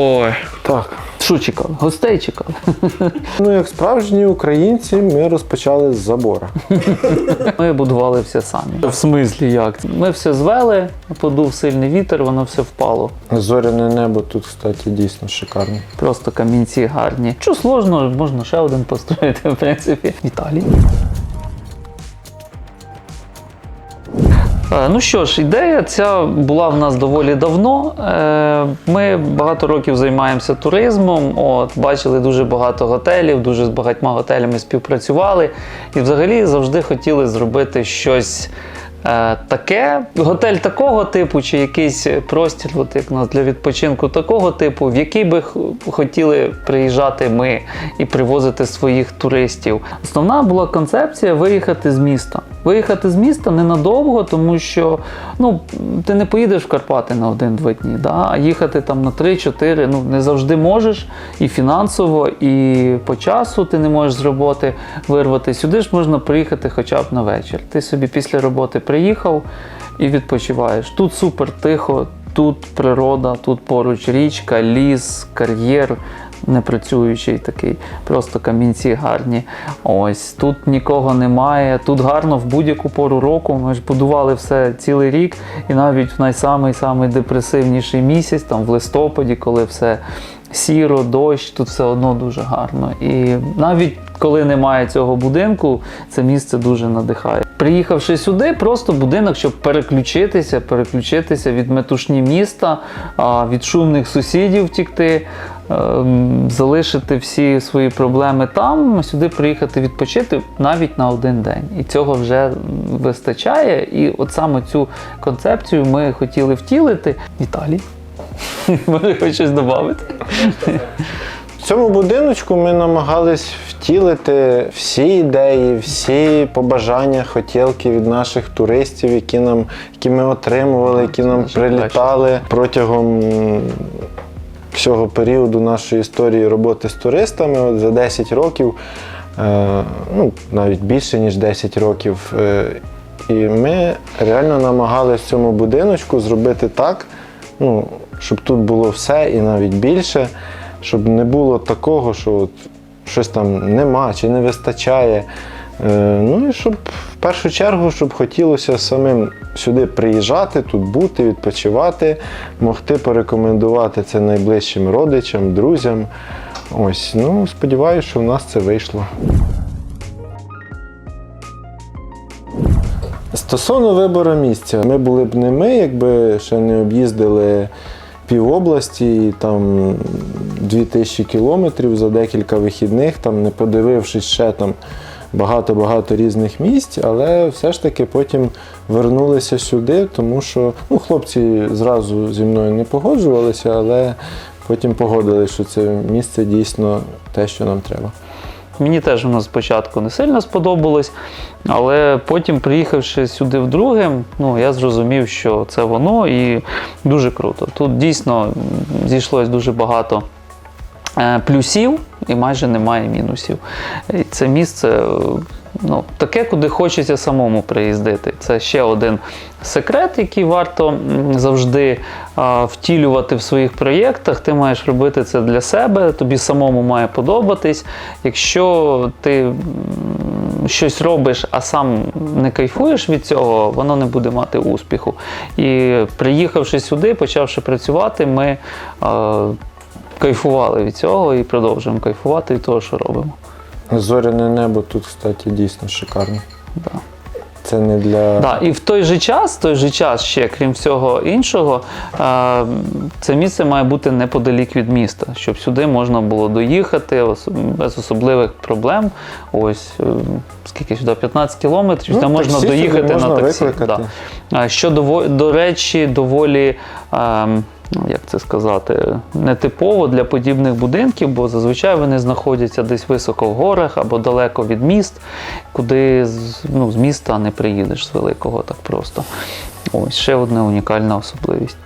Ой, Так. що чекали? Гостей чекали. Ну, як справжні українці, ми розпочали з забора. Ми будували все самі. В смислі як? Ми все звели, подув сильний вітер, воно все впало. Зоряне небо тут, кстати, дійсно шикарне. Просто камінці гарні. Що сложно, можна ще один построїти, в принципі. Віталій. Ну що ж, ідея ця була в нас доволі давно. Е, Ми багато років займаємося туризмом. От, бачили дуже багато готелів, дуже з багатьма готелями співпрацювали. І взагалі завжди хотіли зробити щось. е, Таке готель такого типу, чи якийсь простір, от як нас для відпочинку такого типу, в який би хотіли приїжджати ми і привозити своїх туристів. Основна була концепція виїхати з міста. Виїхати з міста ненадовго, тому що ну, ти не поїдеш в Карпати на один-два дні, да? а їхати там на 3-4 ну, не завжди можеш і фінансово, і по часу ти не можеш з роботи вирвати. Сюди ж можна приїхати хоча б на вечір. Ти собі після роботи приїхав і відпочиваєш. Тут супер тихо, тут природа, тут поруч річка, ліс, кар'єр непрацюючий такий, просто камінці гарні. Ось тут нікого немає. Тут гарно в будь-яку пору року. Ми ж будували все цілий рік, і навіть в найсамий самий депресивніший місяць, там в листопаді, коли все сіро, дощ, тут все одно дуже гарно. І навіть коли немає цього будинку, це місце дуже надихає. Приїхавши сюди, просто будинок, щоб переключитися, переключитися від метушні міста, від шумних сусідів втікти, залишити всі свої проблеми там, сюди приїхати відпочити навіть на один день. І цього вже вистачає. І от саме цю концепцію ми хотіли втілити. Віталій. Може, хоч щось додати? В цьому будиночку ми намагались втілити всі ідеї, всі побажання, хотілки від наших туристів, які нам, які ми отримували, які нам прилітали протягом всього періоду нашої історії роботи з туристами. От за 10 років, е, ну навіть більше ніж 10 років. Е, і ми реально намагалися в цьому будиночку зробити так, ну, щоб тут було все і навіть більше, щоб не було такого, що от щось там нема чи не вистачає. Е, ну і щоб в першу чергу, щоб хотілося самим сюди приїжджати, тут бути, відпочивати, могти порекомендувати це найближчим родичам, друзям. Ось, ну сподіваюся, що в нас це вийшло. Стосовно вибору місця, ми були б не ми, якби ще не об'їздили пів області, і там 2000 кілометрів за декілька вихідних, там не подивившись ще там багато-багато різних місць, але все ж таки потім вернулися сюди, тому що ну, хлопці зразу зі мною не погоджувалися, але потім погодилися, що це місце дійсно те, що нам треба. Мені теж воно спочатку не сильно сподобалось, але потім, приїхавши сюди вдруге, ну, я зрозумів, що це воно і дуже круто. Тут дійсно зійшлось дуже багато плюсів і майже немає мінусів. І це місце е, ну, таке, куди хочеться самому приїздити. Це ще один секрет, який варто завжди втілювати в своїх проєктах. Ти маєш робити це для себе, тобі самому має подобатись. Якщо ти щось робиш, а сам не кайфуєш від цього, воно не буде мати успіху. І приїхавши сюди, почавши працювати, ми кайфували від цього і продовжуємо кайфувати від того, що робимо. Зоряне небо тут, кстати, дійсно шикарне. Да. Це не для. Да, і в той же час, в той же час, ще крім всього іншого, це місце має бути неподалік від міста, щоб сюди можна було доїхати без особливих проблем. Ось е, скільки сюди 15 кілометрів, Ну, сюди можна таксі доїхати можна на таксі. Да. Що до речі, доволі. ем, Як це сказати, нетипово для подібних будинків, бо зазвичай вони знаходяться десь високо в горах або далеко від міст, куди з, ну, з міста не приїдеш з великого так просто. Ось ще одна унікальна особливість.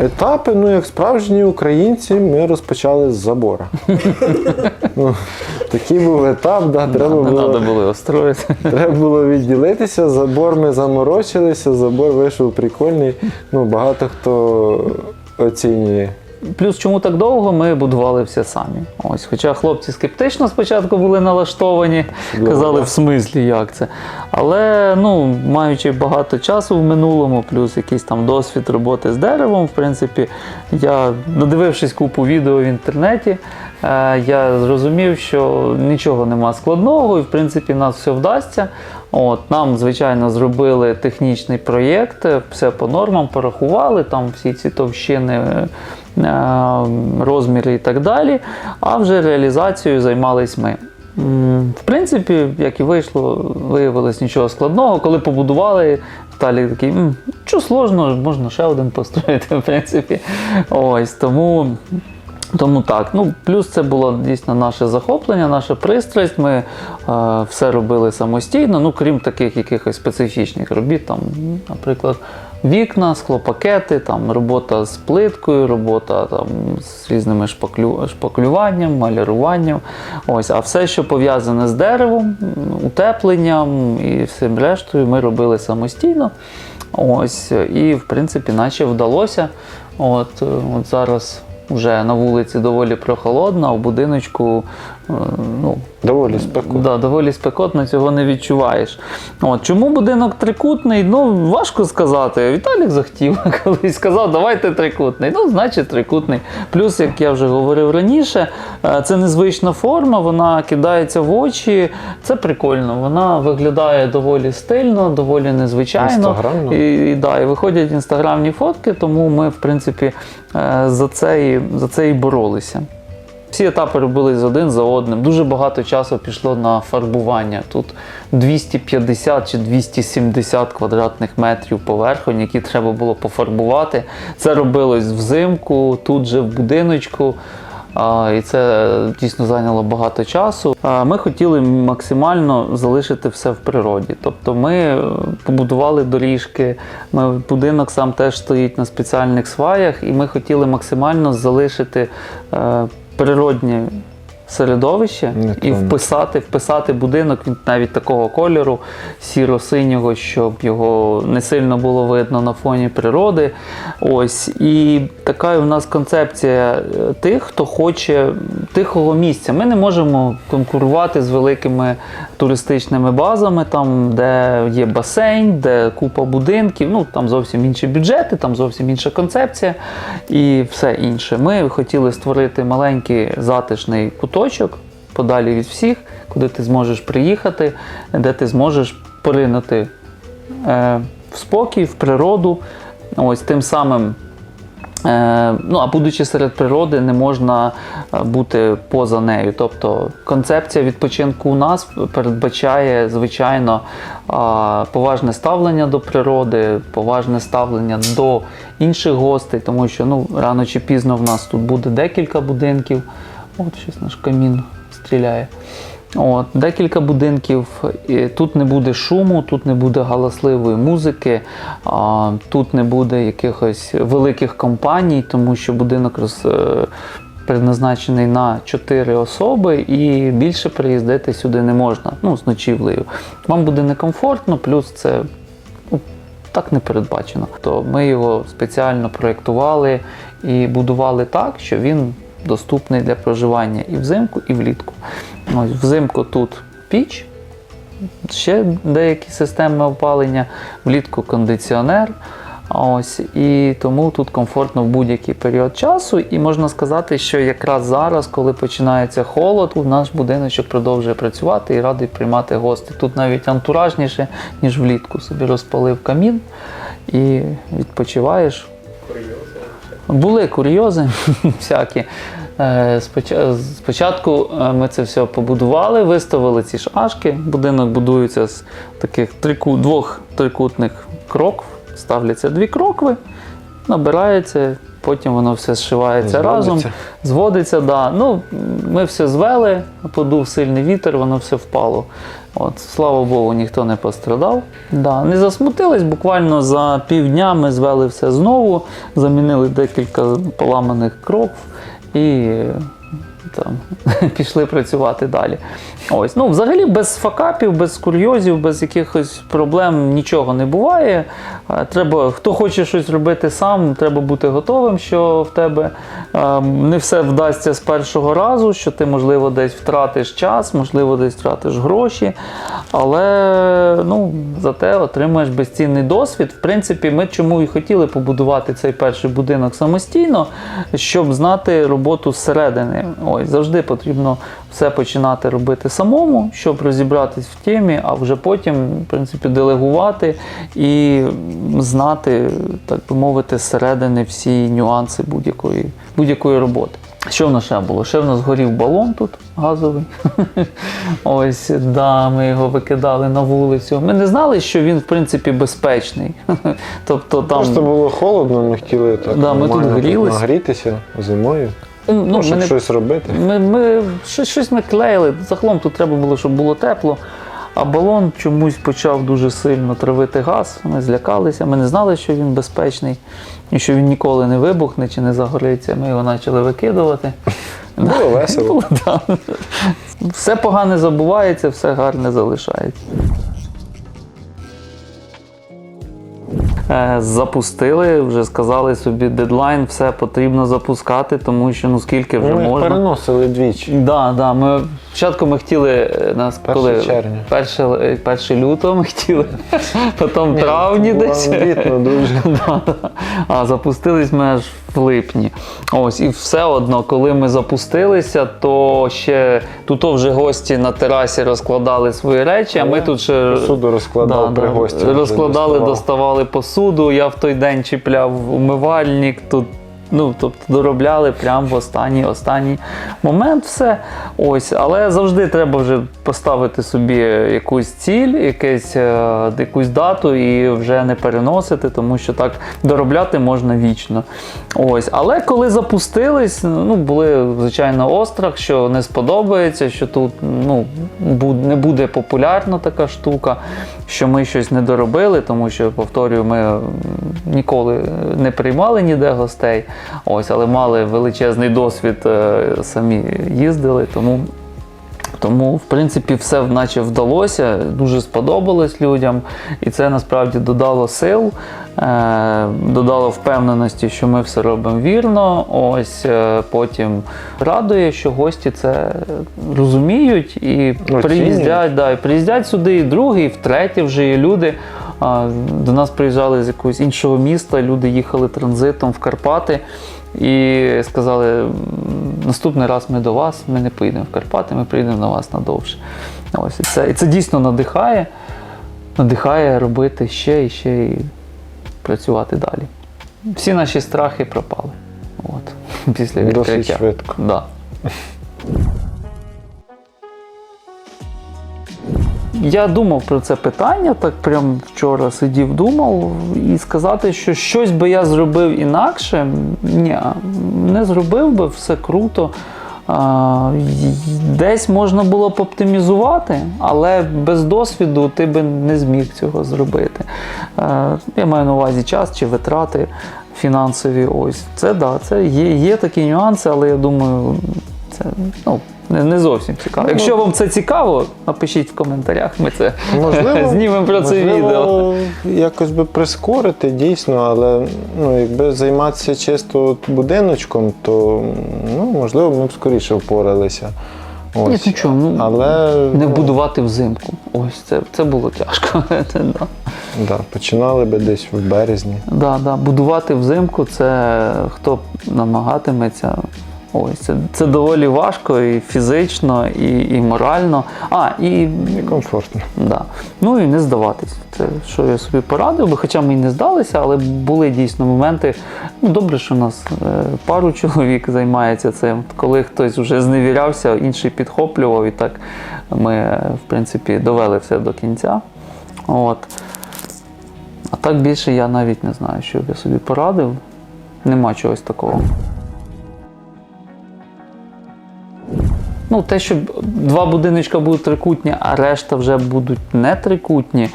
Етапи, ну як справжні українці, ми розпочали з забора. ну, Такий був етап, да, треба, не було, треба було строїти. треба було відділитися. Забор ми заморочилися, забор вийшов прикольний. Ну, багато хто оцінює. Плюс, чому так довго, ми будували все самі. Ось, хоча хлопці скептично спочатку були налаштовані, Добре. казали, в смислі, як це. Але ну, маючи багато часу в минулому, плюс якийсь там досвід роботи з деревом, в принципі, я, надивившись купу відео в інтернеті, я зрозумів, що нічого нема складного, і в принципі нас все вдасться. От, нам, звичайно, зробили технічний проєкт, е, все по нормам порахували, там всі ці товщини, е, е, розміри і так далі. А вже реалізацією займались ми. В принципі, як і вийшло, виявилось нічого складного. Коли побудували, Віталій такий, що сложно, можна ще один построїти, в принципі. Ось тому. Тому так, ну плюс це було дійсно наше захоплення, наша пристрасть. Ми е, все робили самостійно, ну крім таких якихось специфічних робіт, там, наприклад, вікна, склопакети, там робота з плиткою, робота там з різними шпаклю, шпаклюванням, маляруванням. Ось, а все, що пов'язане з деревом, утепленням і всім рештою, ми робили самостійно. Ось, і в принципі, наче вдалося. От, е, от зараз вже на вулиці доволі прохолодно, а в будиночку ну, Доволі спекотно. Да, доволі спекотно, цього не відчуваєш. От, чому будинок трикутний? Ну, важко сказати. Віталік захотів колись сказав, давайте трикутний. Ну, значить, трикутний. Плюс, як я вже говорив раніше, е, це незвична форма, вона кидається в очі. Це прикольно. Вона виглядає доволі стильно, доволі незвичайно. Інстаграмно. І, і, да, і виходять інстаграмні фотки, тому ми, в принципі, е, за це і, за це і боролися. Всі етапи робились один за одним. Дуже багато часу пішло на фарбування. Тут 250 чи 270 квадратних метрів поверхонь, які треба було пофарбувати. Це робилось взимку, тут же в будиночку. І це дійсно зайняло багато часу. Ми хотіли максимально залишити все в природі. Тобто ми е, побудували доріжки, ми, будинок сам теж стоїть на спеціальних сваях, і ми хотіли максимально залишити е, природнє середовище і вписати, вписати будинок він навіть такого кольору сіро-синього, щоб його не сильно було видно на фоні природи. Ось і така у нас концепція е, тих, хто хоче тихого місця. Ми не можемо конкурувати з великими туристичними базами, там, де є басейн, де купа будинків. Ну там зовсім інші бюджети, там зовсім інша концепція і все інше. Ми хотіли створити маленький затишний куточок подалі від всіх, куди ти зможеш приїхати, де ти зможеш поринути е, в спокій, в природу. Ось тим самим. Е, ну, а будучи серед природи, не можна е, бути поза нею. Тобто концепція відпочинку у нас передбачає, звичайно, поважне ставлення до природи, поважне ставлення до інших гостей, тому що ну, рано чи пізно в нас тут буде декілька будинків. От щось наш камін стріляє. От, декілька будинків. Тут не буде шуму, тут не буде галасливої музики, а, тут не буде якихось великих компаній, тому що будинок роз, е, предназначений на 4 особи і більше приїздити сюди не можна. Ну, з ночівлею. Вам буде некомфортно, плюс це ну, так не передбачено. То ми його спеціально проєктували і будували так, що він доступний для проживання і взимку, і влітку. Ось взимку тут піч, ще деякі системи опалення, влітку кондиціонер. Ось і тому тут комфортно в будь-який період часу. І можна сказати, що якраз зараз, коли починається холод, у наш будиночок продовжує працювати і радий приймати гостей. Тут навіть антуражніше, ніж влітку. Собі розпалив камін і відпочиваєш. Курйози. Були курйози всякі. Е, споча- Спочатку е, ми це все побудували, виставили ці шашки. Будинок будується з таких трику, двох трикутних крокв. Ставляться дві крокви, набирається, потім воно все зшивається Зводиться. разом, зводиться. Да. Ну, ми все звели, подув сильний вітер, воно все впало. От, слава Богу, ніхто не пострадав. Да, не засмутились, буквально за півдня ми звели все знову, замінили декілька поламаних крокв і там пішли працювати далі. Ось, ну взагалі без факапів, без курйозів, без якихось проблем нічого не буває. Е, Треба, хто хоче щось робити сам, треба бути готовим, що в тебе е, не все вдасться з першого разу, що ти, можливо, десь втратиш час, можливо, десь втратиш гроші. Але ну, зате отримаєш безцінний досвід. В принципі, ми чому і хотіли побудувати цей перший будинок самостійно, щоб знати роботу зсередини. Ось завжди потрібно все починати робити самому, щоб розібратись в темі, а вже потім, в принципі, делегувати і знати, так би мовити, зсередини всі нюанси будь-якої, будь-якої роботи. Що в нас ще було? Ще в нас горів балон тут газовий. Ось, да, ми його викидали на вулицю. Ми не знали, що він, в принципі, безпечний. Тобто там. Просто було холодно, ми хотіли так Да, ми тут грілись. нагрітися зимою. Ну, Ну, щоб не щось робити. Ми, ми щось, щось ми клеїли. Загалом тут треба було, щоб було тепло. А балон чомусь почав дуже сильно травити газ. Ми злякалися. Ми не знали, що він безпечний і що він ніколи не вибухне чи не загориться. Ми його почали викидувати. Було весело. Ну. Все погане забувається, все гарне залишається. Запустили, вже сказали собі дедлайн, все потрібно запускати, тому що ну скільки вже Ми можна. переносили двічі. Да, да. Ми спочатку ми хотіли е, нас Перше коли червня. перше, е, перше лютого ми хотіли, потім Ні, травні було десь. амбітно дуже. Да, да. А запустились ми аж в липні. Ось, і все одно, коли ми запустилися, то ще тут вже гості на терасі розкладали свої речі, а ми тут ще Посуду розкладав при гості. розкладали, доставали посуду. Я в той день чіпляв умивальник. Тут Ну, тобто доробляли прямо в останній останній момент все. Ось, але завжди треба вже поставити собі якусь ціль, якесь, е, якусь дату і вже не переносити, тому що так доробляти можна вічно. Ось, але коли запустились, ну були звичайно острах, що не сподобається, що тут ну не буде популярна така штука, що ми щось не доробили, тому що повторюю, ми ніколи не приймали ніде гостей. Ось, але мали величезний досвід, е, самі їздили, тому. Тому, в принципі, все наче вдалося, дуже сподобалось людям, і це насправді додало сил, е, додало впевненості, що ми все робимо вірно. Ось е, потім радує, що гості це розуміють і Оцінюють. приїздять, да, і приїздять сюди і другі, і втретє вже є люди. До нас приїжджали з якогось іншого міста, люди їхали транзитом в Карпати і сказали: наступний раз ми до вас, ми не поїдемо в Карпати, ми приїдемо на вас надовше. Ось і це, і це дійсно надихає, надихає робити ще і ще і працювати далі. Всі наші страхи пропали. От, після відкриття. Досить швидко. Да. Я думав про це питання, так прям вчора сидів, думав, і сказати, що щось би я зробив інакше. Ні, не зробив би, все круто. Десь можна було б оптимізувати, але без досвіду ти би не зміг цього зробити. Я маю на увазі час чи витрати фінансові. Ось це да, це є, є такі нюанси, але я думаю, це ну, не, не зовсім цікаво. Ну, Якщо вам це цікаво, напишіть в коментарях. Ми це Можливо, знімемо про це можливо, відео. Якось би прискорити дійсно, але ну, якби займатися чисто будиночком, то ну, можливо ми б скоріше впоралися. Ось. Ні, нічого, ну, але Не ну, будувати взимку. Ось це, це було тяжко. Да. да, починали би десь в березні. Да, да. Будувати взимку це хто намагатиметься. Ось це, це доволі важко і фізично, і, і морально. А, і Некомфортно. Да. Ну і не здаватись. Це що я собі порадив би, хоча ми і не здалися, але були дійсно моменти. Ну, добре, що у нас е, пару чоловік займається цим. Коли хтось вже зневірявся, інший підхоплював, і так ми, е, в принципі, довели все до кінця. От. А так більше я навіть не знаю, що б я собі порадив. Нема чогось такого. Ну, те, що два будиночка будуть трикутні, а решта вже будуть не трикутні,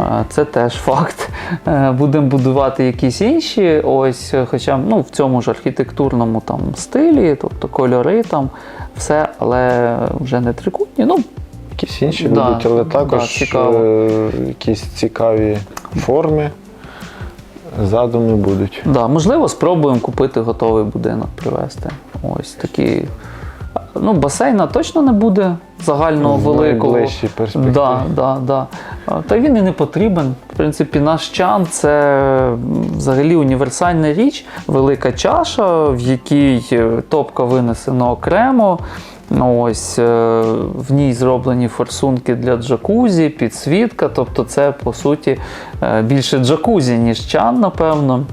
Е, Це теж факт. Е, Будемо будувати якісь інші, ось, хоча ну, в цьому ж архітектурному там стилі, тобто кольори там, все, але вже не трикутні. Ну, Якісь інші Да, будуть, але також цікаво. е, якісь цікаві форми, задуми будуть. Да, можливо, спробуємо купити готовий будинок, привезти. Ось такі. Ну, басейна точно не буде загального В великого. найближчій перспективі. Да, да, да. Та він і не потрібен. В принципі, наш чан це взагалі універсальна річ, велика чаша, в якій е, топка винесена окремо. Ну, Ось е, в ній зроблені форсунки для джакузі, підсвітка. Тобто, це по суті е, більше джакузі, ніж чан, напевно.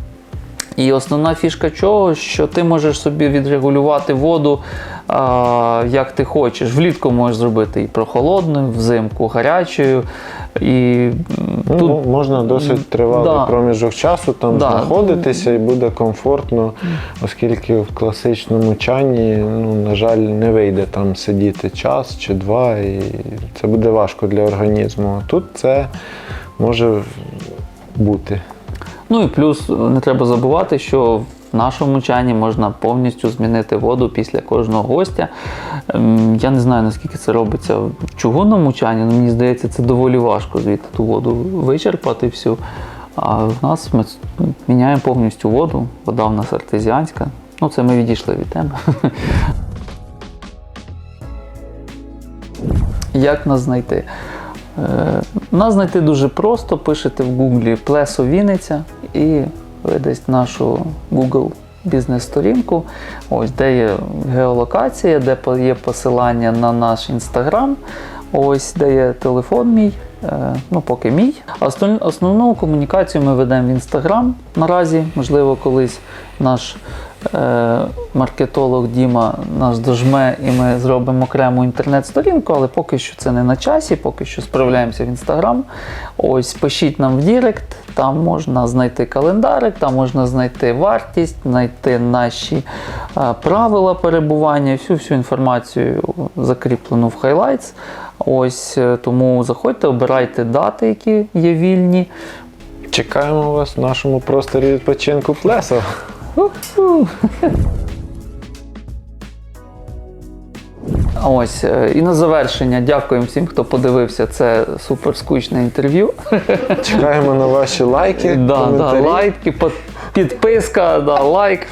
І основна фішка чого, що ти можеш собі відрегулювати воду як ти хочеш. Влітку можеш зробити і прохолодною, взимку гарячою. І Ну, тут можна досить тривалий Да. проміжок часу там Да. знаходитися і буде комфортно, оскільки в класичному чані, ну, на жаль, не вийде там сидіти час чи два, і це буде важко для організму. А тут це може бути. Ну і плюс не треба забувати, що в нашому чані можна повністю змінити воду після кожного гостя. Ем, Я не знаю, наскільки це робиться в чугунному чані, але мені здається, це доволі важко звідти ту воду вичерпати всю. А в нас ми міняємо повністю воду, вода в нас артезіанська. Ну, це ми відійшли від теми. Як нас знайти? Е, Нас знайти дуже просто. Пишете в Гуглі Плесо Вінниця і видасть нашу Google бізнес-сторінку, ось де є геолокація, де є посилання на наш інстаграм, ось де є телефон мій. е, Ну, поки мій. Основну комунікацію ми ведемо в інстаграм наразі. Можливо, колись наш е, маркетолог Діма нас дожме і ми зробимо окрему інтернет-сторінку, але поки що це не на часі, поки що справляємося в інстаграм. Ось пишіть нам в Дірект, там можна знайти календарик, там можна знайти вартість, знайти наші е, правила перебування, всю всю інформацію закріплену в Highlights. Ось е, тому заходьте, обирайте дати, які є вільні. Чекаємо вас в нашому просторі відпочинку Плесо. Ось е, і на завершення дякуємо всім, хто подивився це суперскучне інтерв'ю. Чекаємо на ваші лайки. Да, да, лайки, підписка, да, лайк.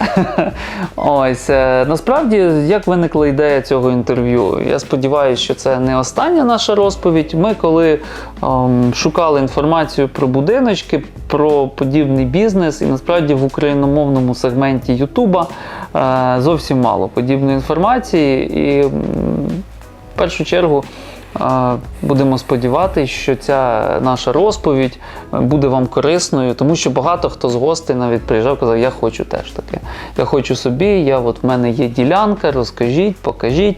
Ось е, насправді, як виникла ідея цього інтерв'ю? Я сподіваюся, що це не остання наша розповідь. Ми, коли ем, шукали інформацію про будиночки, про подібний бізнес, і насправді в україномовному сегменті Ютуба е, зовсім мало подібної інформації. І в першу чергу. Будемо сподіватися, що ця наша розповідь е, буде вам корисною, тому що багато хто з гостей навіть приїжджав, казав, я хочу теж таке. Я хочу собі, я от в мене є ділянка, розкажіть, покажіть,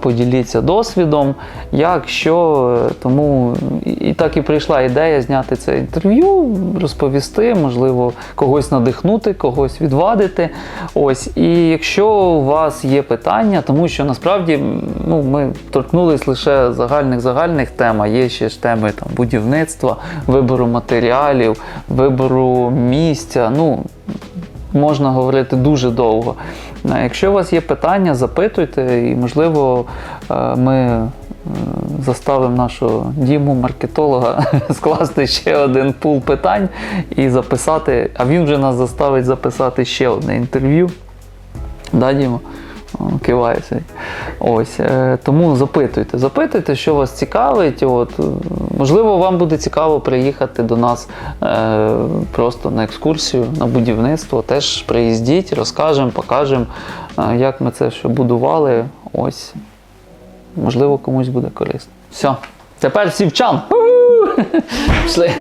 поділіться досвідом, як, що. Тому і так і прийшла ідея зняти це інтерв'ю, розповісти, можливо, когось надихнути, когось відвадити. Ось, і якщо у вас є питання, тому що насправді ну, ми торкнулись лише загальних загальних тем, а є ще ж теми там, будівництва, вибору матеріалів, вибору місця. Ну, можна говорити дуже довго. Якщо у вас є питання, запитуйте, і можливо е, ми е, заставимо нашого Діму, маркетолога, скласти ще один пул питань і записати, а він вже нас заставить записати ще одне інтерв'ю. Да, Дімо? О, Кивається. Ось. е, Тому запитуйте, запитуйте, що вас цікавить. От, е, можливо, вам буде цікаво приїхати до нас е, просто на екскурсію, на будівництво. Теж приїздіть, розкажемо, покажемо, е, як ми це все будували. Ось. Можливо, комусь буде корисно. Все. Тепер всі в чан. У-у-у! Пішли.